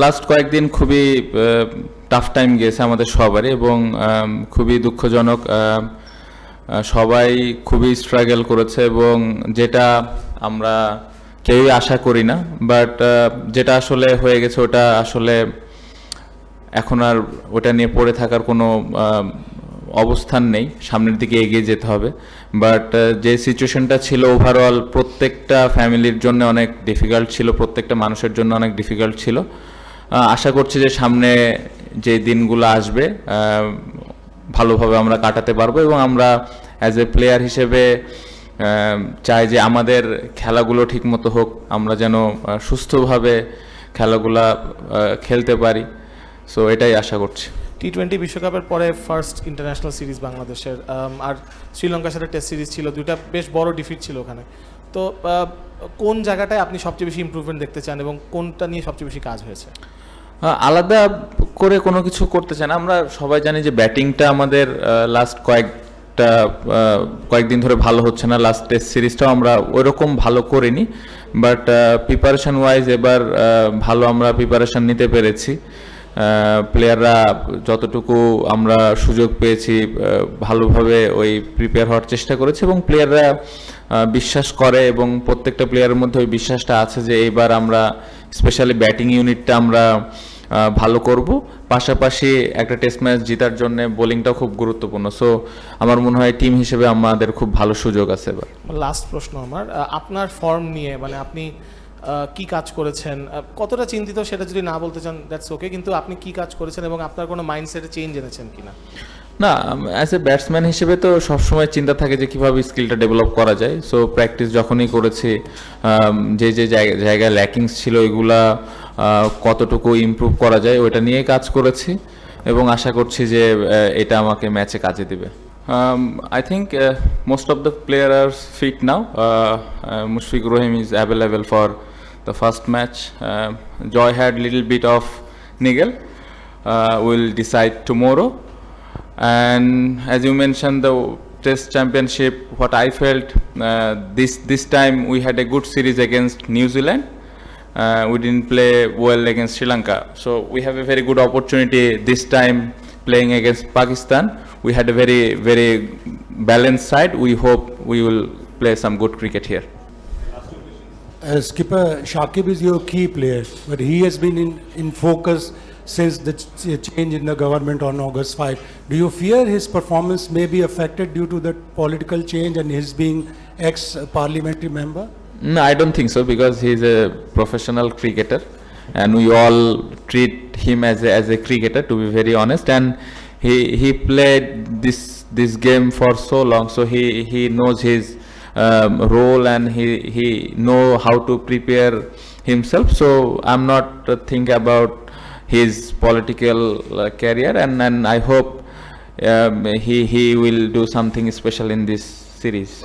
Last কয়েকদিন খুবই tough time গিয়েছে আমাদের সবারই এবং খুবই দুঃখজনক সবাই খুবই স্ট্রাগল করেছে এবং যেটা আমরা কেউই আশা করি না বাট যেটা আসলে হয়ে গেছে ওটা আসলে এখন আর ওটা নিয়ে পড়ে থাকার কোনো অবস্থান নেই, সামনের দিকে এগিয়ে যেতে হবে। বাট যে সিচুয়েশনটা ছিল ওভারঅল প্রত্যেকটা ফ্যামিলির জন্য অনেক ডিফিকাল্ট ছিল, প্রত্যেকটা মানুষের জন্য অনেক ডিফিকাল্ট ছিল। আশা করছি যে সামনে যে দিনগুলো আসবে ভালোভাবে আমরা কাটাতে পারব এবং আমরা অ্যাজ এ প্লেয়ার হিসেবে চাই যে আমাদের খেলাগুলো ঠিকমতো হোক, আমরা যেন সুস্থভাবে খেলাগুলা খেলতে পারি। সো এটাই আশা করছি। টি টোয়েন্টি বিশ্বকাপের পরে ফার্স্ট ইন্টারন্যাশনাল সিরিজ বাংলাদেশের আর শ্রীলঙ্কার সাথে টেস্ট সিরিজ ছিল, দুইটা বেশ বড় ডিফিট ছিল ওখানে। তো কোন জায়গাটায় আপনি সবচেয়ে বেশি ইমপ্রুভমেন্ট দেখতে চান এবং কোনটা নিয়ে সবচেয়ে বেশি কাজ হয়েছে? আলাদা করে কোনো কিছু করতে চান আমরা সবাই জানি যে ব্যাটিংটা আমাদের লাস্ট কয়েকটা কয়েকদিন ধরে ভালো হচ্ছে না। লাস্ট টেস্ট সিরিজটাও আমরা ওইরকম ভালো করিনি। বাট প্রিপারেশন ওয়াইজ এবার ভালো আমরা প্রিপারেশন নিতে পেরেছি। প্লেয়াররা যতটুকু আমরা সুযোগ পেয়েছি ভালোভাবে ওই প্রিপেয়ার হওয়ার চেষ্টা করেছে এবং প্লেয়াররা বিশ্বাস করে এবং প্রত্যেকটা প্লেয়ারের মধ্যে ওই বিশ্বাসটা আছে যে এইবার আমরা স্পেশালি ব্যাটিং ইউনিটটা আমরা ভালো করব। পাশাপাশি একটা টেস্ট ম্যাচ জেতার জন্য বোলিংটাও খুব গুরুত্বপূর্ণ। সো আমার মনে হয় টিম হিসেবে আমাদের খুব ভালো সুযোগ আছে এবার। লাস্ট প্রশ্ন আমার। আপনার ফর্ম নিয়ে মানে আপনি কি কাজ করেছেন? কতটা চিন্তিত সেটা যদি না বলতে চান দ্যাটস ওকে কিন্তু আপনি কি কাজ করেছেন এবং আপনার কোনো মাইন্ডসেটে চেঞ্জ এনেছেন কিনা? না অ্যাজ এ ব্যাটসম্যান হিসেবে তো সবসময় চিন্তা থাকে যে কীভাবে স্কিলটা ডেভেলপ করা যায়। সো প্র্যাকটিস যখনই করেছি যে যে জায়গা- জায়গায় ল্যাকিংস ছিল আহ, কতটুকু ইমপ্রুভ করা যায় ওইটা নিয়ে কাজ করেছি এবং আশা করছি যে এটা আমাকে ম্যাচে কাজে দিবে। I think most of the player are fit now Mushfiq Rahim is the first match. Uh, Joy had little bit of niggle. Uh, we'll decide tomorrow. And as you mentioned, the Test Championship, what I felt uh, this this time we had a good series against New Zealand. Uh, we didn't play well against Sri Lanka, so we have a very good opportunity this time playing against Pakistan. We had a very very balanced side. We hope we will play some good cricket here. Uh, skipper Shakib is your key player, but he has been in, in focus since the ch- change in the government on August 5. Do you fear his performance may be affected due to the political change and his being ex-parliamentary member? No, I don't think so because he's a professional cricketer, and we all treat him as a, as a cricketer. To be very honest, and he he played this this game for so long, so he he knows his um, role and he he know how to prepare himself. So I'm not uh, think about his political uh, career, and and I hope um, he he will do something special in this series.